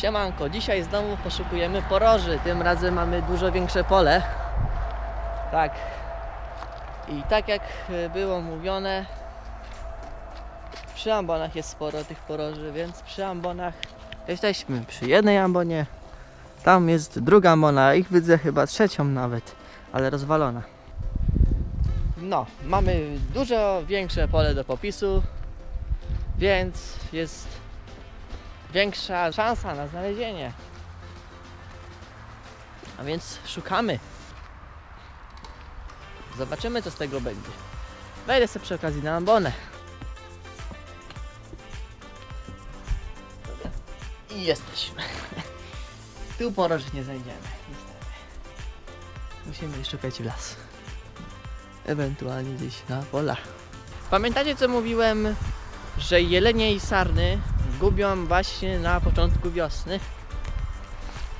Siemanko, dzisiaj znowu poszukujemy poroży. Tym razem mamy dużo większe pole. Tak. I tak jak było mówione, przy ambonach jest sporo tych poroży, więc przy ambonach jesteśmy przy jednej ambonie. Tam jest druga ambona, ich widzę chyba trzecią nawet, ale rozwalona. No, mamy dużo większe pole do popisu, więc jest większa szansa na znalezienie. A więc szukamy. Zobaczymy, co z tego będzie. Wejdę sobie przy okazji na ambonę. I jesteśmy. Tu poroży nie znajdziemy, niestety. Musimy szukać w las. Ewentualnie gdzieś na polach. Pamiętacie, co mówiłem, że jelenie i sarny gubią właśnie na początku wiosny?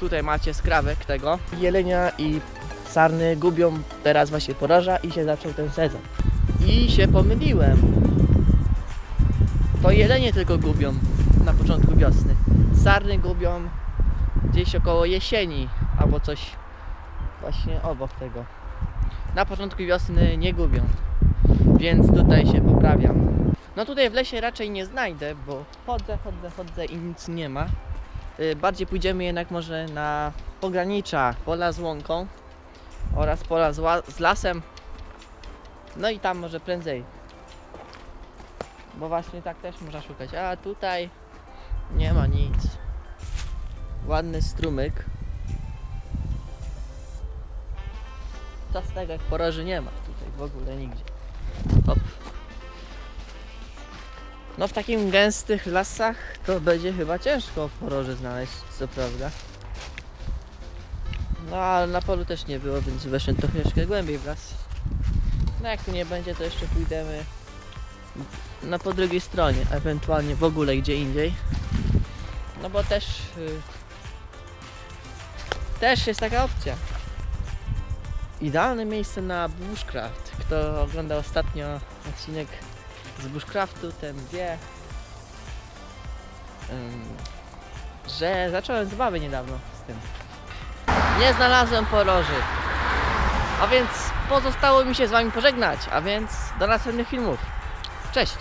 Tutaj macie skrawek tego. Jelenia i sarny gubią teraz właśnie poroża i się zaczął ten sezon. I się pomyliłem. To jelenie tylko gubią na początku wiosny. Sarny gubią gdzieś około jesieni albo coś właśnie obok tego. Na początku wiosny nie gubią. Więc tutaj się poprawiam. No tutaj w lesie raczej nie znajdę, bo chodzę, chodzę, chodzę i nic nie ma. Y, Bardziej pójdziemy jednak może na pogranicza pola z łąką oraz pola z, z lasem. No i tam może prędzej. Bo właśnie tak też można szukać. A tutaj nie ma nic. Ładny strumyk. Z tego jak poroży nie ma tutaj w ogóle nigdzie. Hop. No w takim gęstych lasach to będzie chyba ciężko poroże znaleźć, co prawda. No ale na polu też nie było, więc weszłem troszeczkę głębiej w las. No jak tu nie będzie, to jeszcze pójdziemy na po drugiej stronie, ewentualnie w ogóle gdzie indziej. No bo też y, też jest taka opcja. Idealne miejsce na bushcraft. Kto oglądał ostatnio odcinek z bushcraftu, ten wie, że zacząłem zabawę niedawno z tym. Nie znalazłem poroży. A więc pozostało mi się z wami pożegnać, a więc do następnych filmów. Cześć!